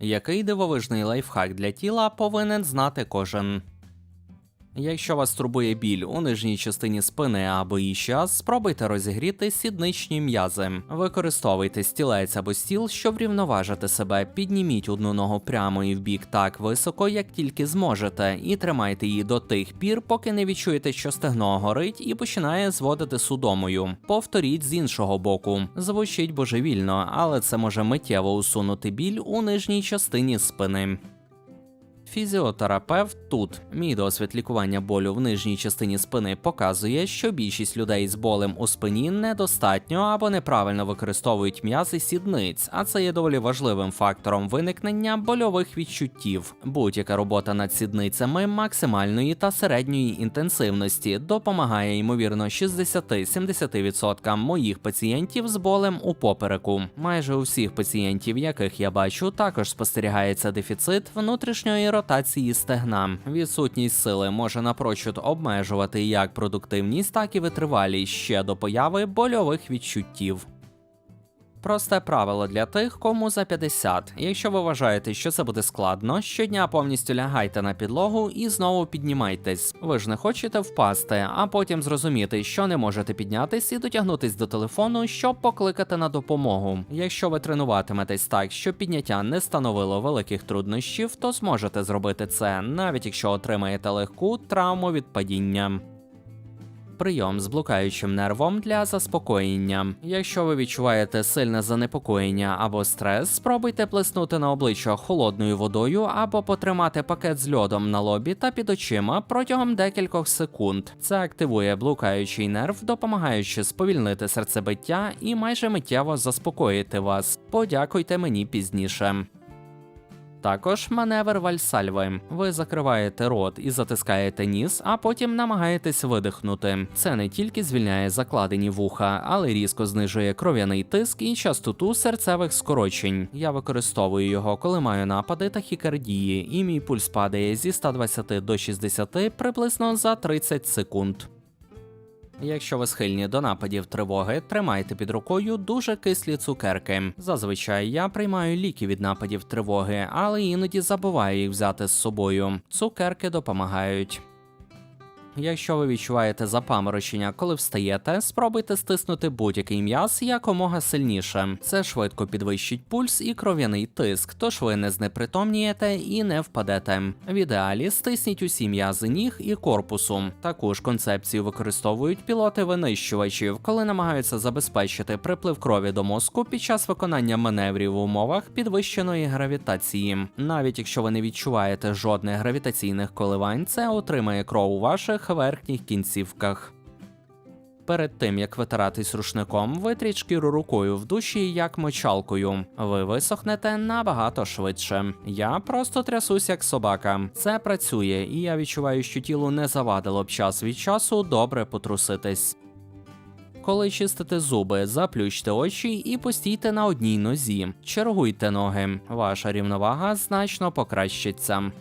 Який дивовижний лайфхак для тіла повинен знати кожен. Якщо вас турбує біль у нижній частині спини або її час, спробуйте розігріти сідничні м'язи. Використовуйте стілець або стіл, щоб врівноважити себе. Підніміть одну ногу прямо і вбік так високо, як тільки зможете, і тримайте її до тих пір, поки не відчуєте, що стегно горить і починає зводити судомою. Повторіть з іншого боку. Звучить божевільно, але це може миттєво усунути біль у нижній частині спини. Фізіотерапевт тут. Мій досвід лікування болю в нижній частині спини показує, що більшість людей з болем у спині недостатньо або неправильно використовують м'язи сідниць, а це є доволі важливим фактором виникнення больових відчуттів. Будь-яка робота над сідницями максимальної та середньої інтенсивності допомагає ймовірно 60-70% моїх пацієнтів з болем у попереку. Майже у всіх пацієнтів, яких я бачу, також спостерігається дефіцит внутрішньої ротації стегна. Відсутність сили може напрочуд обмежувати як продуктивність, так і витривалість ще до появи больових відчуттів. Просте правило для тих, кому за 50. Якщо ви вважаєте, що це буде складно, щодня повністю лягайте на підлогу і знову піднімайтесь. Ви ж не хочете впасти, а потім зрозуміти, що не можете піднятись і дотягнутись до телефону, щоб покликати на допомогу. Якщо ви тренуватиметесь так, щоб підняття не становило великих труднощів, то зможете зробити це, навіть якщо отримаєте легку травму від падіння прийом з блукаючим нервом для заспокоєння. Якщо ви відчуваєте сильне занепокоєння або стрес, спробуйте плеснути на обличчя холодною водою або потримати пакет з льодом на лобі та під очима протягом декількох секунд. Це активує блукаючий нерв, допомагаючи сповільнити серцебиття і майже миттєво заспокоїти вас. Подякуйте мені пізніше. Також маневр вальсальви. Ви закриваєте рот і затискаєте ніс, а потім намагаєтесь видихнути. Це не тільки звільняє закладені вуха, але різко знижує кров'яний тиск і частоту серцевих скорочень. Я використовую його, коли маю напади тахікардії, і мій пульс падає зі 120 до 60 приблизно за 30 секунд. Якщо ви схильні до нападів тривоги, тримайте під рукою дуже кислі цукерки. Зазвичай я приймаю ліки від нападів тривоги, але іноді забуваю їх взяти з собою. Цукерки допомагають. Якщо ви відчуваєте запаморочення, коли встаєте, спробуйте стиснути будь-який м'яз якомога сильніше. Це швидко підвищить пульс і кров'яний тиск, тож ви не знепритомнієте і не впадете. В ідеалі стисніть усі м'язи ніг і корпусу. Таку ж концепцію використовують пілоти винищувачів, коли намагаються забезпечити приплив крові до мозку під час виконання маневрів в умовах підвищеної гравітації. Навіть якщо ви не відчуваєте жодних гравітаційних коливань, це отримає кров у ваших верхніх кінцівках. Перед тим як витиратись рушником, витріть шкіру рукою в душі як мочалкою. Ви висохнете набагато швидше. Я просто трясусь як собака. Це працює, і я відчуваю, що тілу не завадило б час від часу добре потруситись. Коли чистите зуби, заплющте очі і постійте на одній нозі. Чергуйте ноги. Ваша рівновага значно покращиться.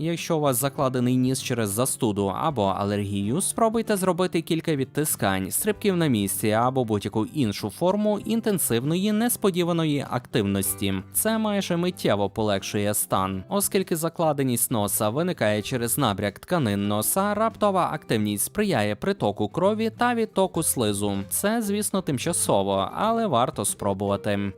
Якщо у вас закладений ніс через застуду або алергію, спробуйте зробити кілька відтискань, стрибків на місці або будь-яку іншу форму інтенсивної несподіваної активності. Це майже миттєво полегшує стан, оскільки закладеність носа виникає через набряк тканин носа, раптова активність сприяє притоку крові та відтоку слизу. Це, звісно, тимчасово, але варто спробувати.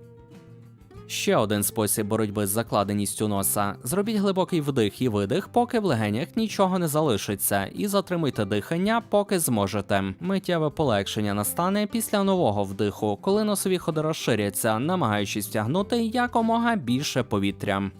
Ще один спосіб боротьби з закладеністю носа: зробіть глибокий вдих і видих, поки в легенях нічого не залишиться, і затримуйте дихання, поки зможете. Миттєве полегшення настане після нового вдиху, коли носові ходи розширяться, намагаючись тягнути якомога більше повітря.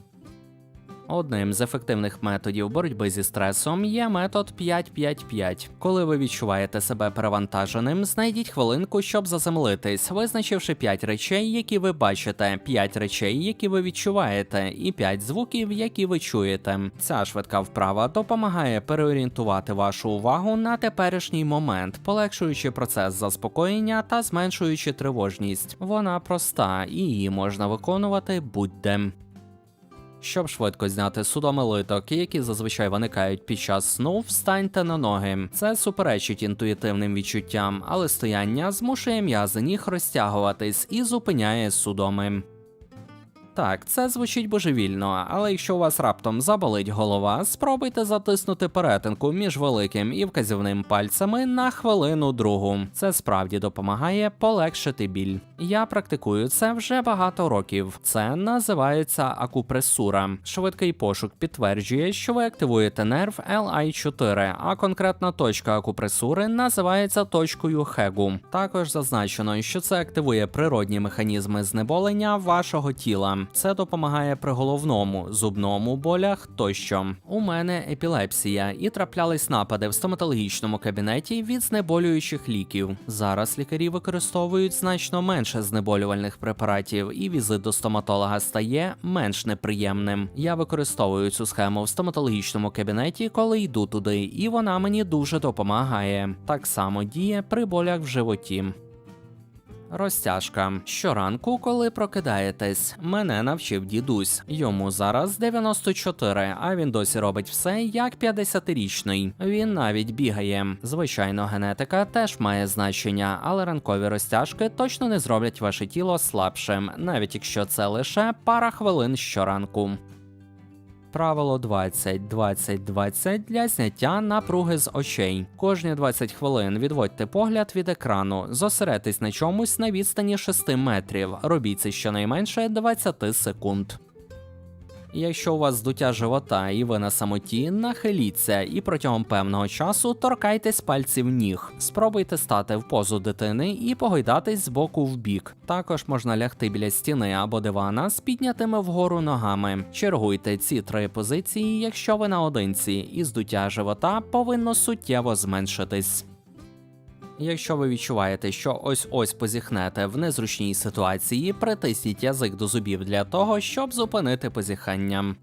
Одним з ефективних методів боротьби зі стресом є метод 5-5-5. Коли ви відчуваєте себе перевантаженим, знайдіть хвилинку, щоб заземлитись, визначивши 5 речей, які ви бачите, 5 речей, які ви відчуваєте, і 5 звуків, які ви чуєте. Ця швидка вправа допомагає переорієнтувати вашу увагу на теперішній момент, полегшуючи процес заспокоєння та зменшуючи тривожність. Вона проста і її можна виконувати будь-де. Щоб швидко зняти судоми литок, які зазвичай виникають під час сну, встаньте на ноги. Це суперечить інтуїтивним відчуттям, але стояння змушує м'язи ніг розтягуватись і зупиняє судоми. Так, це звучить божевільно, але якщо у вас раптом заболить голова, спробуйте затиснути перетинку між великим і вказівним пальцями на хвилину другу. Це справді допомагає полегшити біль. Я практикую це вже багато років. Це називається акупресура. Швидкий пошук підтверджує, що ви активуєте нерв LI4, а конкретна точка акупресури називається точкою Хегу. Також зазначено, що це активує природні механізми знеболення вашого тіла. Це допомагає при головному, зубному болях тощо. У мене епілепсія і траплялись напади в стоматологічному кабінеті від знеболюючих ліків. Зараз лікарі використовують значно менше знеболювальних препаратів, і візит до стоматолога стає менш неприємним. Я використовую цю схему в стоматологічному кабінеті, коли йду туди, і вона мені дуже допомагає. Так само діє при болях в животі. Розтяжка. Щоранку, коли прокидаєтесь, мене навчив дідусь. Йому зараз 94, а він досі робить все як 50-річний. Він навіть бігає. Звичайно, генетика теж має значення, але ранкові розтяжки точно не зроблять ваше тіло слабшим, навіть якщо це лише пара хвилин щоранку. Правило 20 20 20 для зняття напруги з очей. Кожні 20 хвилин відводьте погляд від екрану, зосередьтесь на чомусь на відстані 6 метрів. Робіть це щонайменше 20 секунд. Якщо у вас здуття живота і ви на самоті, нахиліться і протягом певного часу торкайтесь пальців ніг. Спробуйте стати в позу дитини і погойдатись з боку в бік. Також можна лягти біля стіни або дивана з піднятими вгору ногами. Чергуйте ці три позиції, якщо ви наодинці, і здуття живота повинно суттєво зменшитись. Якщо ви відчуваєте, що ось ось позіхнете в незручній ситуації, притисніть язик до зубів для того, щоб зупинити позіхання.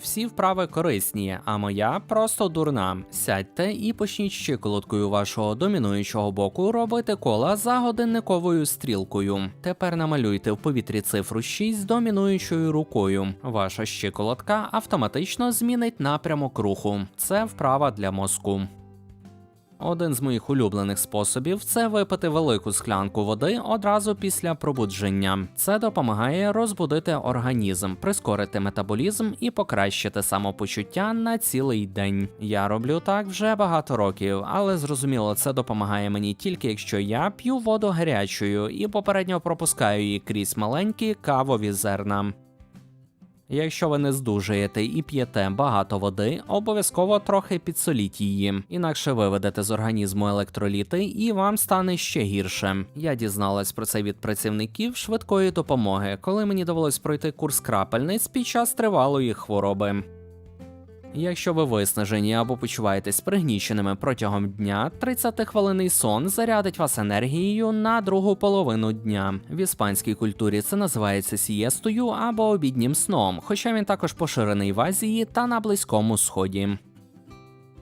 Всі вправи корисні, а моя просто дурна. Сядьте і почніть щиколоткою вашого домінуючого боку робити кола за годинниковою стрілкою. Тепер намалюйте в повітрі цифру 6 домінуючою рукою. Ваша щиколотка автоматично змінить напрямок руху. Це вправа для мозку. Один з моїх улюблених способів це випити велику склянку води одразу після пробудження. Це допомагає розбудити організм, прискорити метаболізм і покращити самопочуття на цілий день. Я роблю так вже багато років, але зрозуміло, це допомагає мені тільки якщо я п'ю воду гарячою і попередньо пропускаю її крізь маленькі кавові зерна. Якщо ви не здужуєте і п'єте багато води, обов'язково трохи підсоліть її, інакше виведете з організму електроліти і вам стане ще гірше. Я дізналась про це від працівників швидкої допомоги, коли мені довелось пройти курс крапельниць під час тривалої хвороби. Якщо ви виснажені або почуваєтесь пригніченими протягом дня, 30-хвилинний сон зарядить вас енергією на другу половину дня. В іспанській культурі це називається сієстою або обіднім сном, хоча він також поширений в Азії та на Близькому Сході.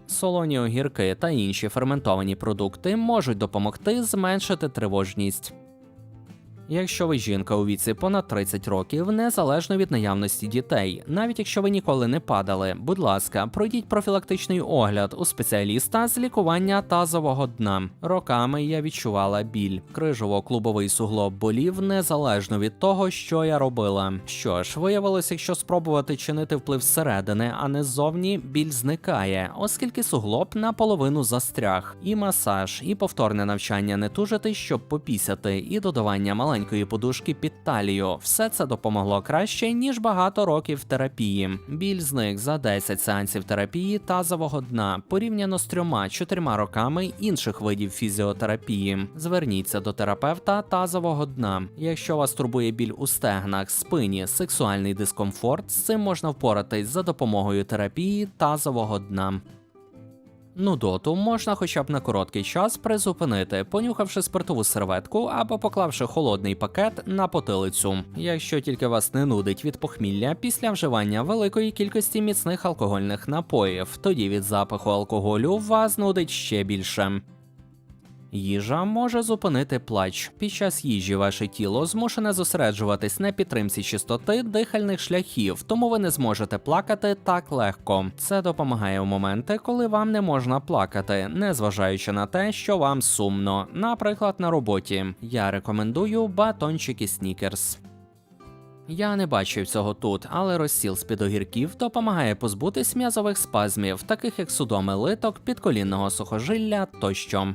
Солоні огірки та інші ферментовані продукти можуть допомогти зменшити тривожність. Якщо ви жінка у віці понад 30 років, незалежно від наявності дітей, навіть якщо ви ніколи не падали, будь ласка, пройдіть профілактичний огляд у спеціаліста з лікування тазового дна. Роками я відчувала біль. Крижово-клубовий суглоб болів незалежно від того, що я робила. Що ж, виявилося, якщо спробувати чинити вплив зсередини, а не ззовні, біль зникає, оскільки суглоб наполовину застряг. І масаж, і повторне навчання не тужити, щоб попісяти, і додавання маленьких маленької подушки під талію. Все це допомогло краще, ніж багато років терапії. Біль зник за 10 сеансів терапії тазового дна порівняно з трьома-чотирма роками інших видів фізіотерапії. Зверніться до терапевта тазового дна. Якщо вас турбує біль у стегнах, спині, сексуальний дискомфорт, з цим можна впоратись за допомогою терапії тазового дна. Нудоту можна хоча б на короткий час призупинити, понюхавши спиртову серветку або поклавши холодний пакет на потилицю. Якщо тільки вас не нудить від похмілля після вживання великої кількості міцних алкогольних напоїв, тоді від запаху алкоголю вас нудить ще більше. Їжа може зупинити плач. Під час їжі ваше тіло змушене зосереджуватись на підтримці чистоти дихальних шляхів, тому ви не зможете плакати так легко. Це допомагає у моменти, коли вам не можна плакати, незважаючи на те, що вам сумно. Наприклад, на роботі. Я рекомендую батончики снікерс. Я не бачив цього тут, але розсіл з-під огірків допомагає позбутись м'язових спазмів, таких як судоми литок, підколінного сухожилля тощо.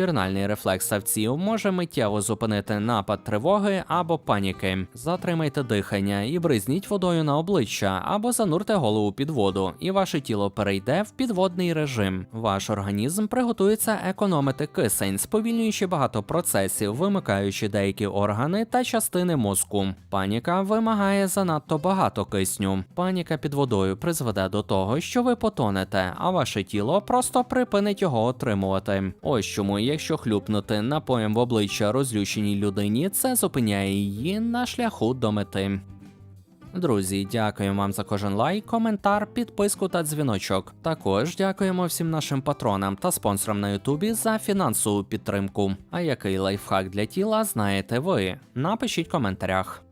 Пірнальний рефлекс савців може миттєво зупинити напад тривоги або паніки. Затримайте дихання і бризніть водою на обличчя або занурте голову під воду, і ваше тіло перейде в підводний режим. Ваш організм приготується економити кисень, сповільнюючи багато процесів, вимикаючи деякі органи та частини мозку. Паніка вимагає занадто багато кисню. Паніка під водою призведе до того, що ви потонете, а ваше тіло просто припинить його отримувати. Ось чому, якщо хлюпнути напоєм в обличчя розлюченій людині, це зупиняє її на шляху до мети. Друзі, дякуємо вам за кожен лайк, коментар, підписку та дзвіночок. Також дякуємо всім нашим патронам та спонсорам на Ютубі за фінансову підтримку. А який лайфхак для тіла знаєте ви? Напишіть в коментарях.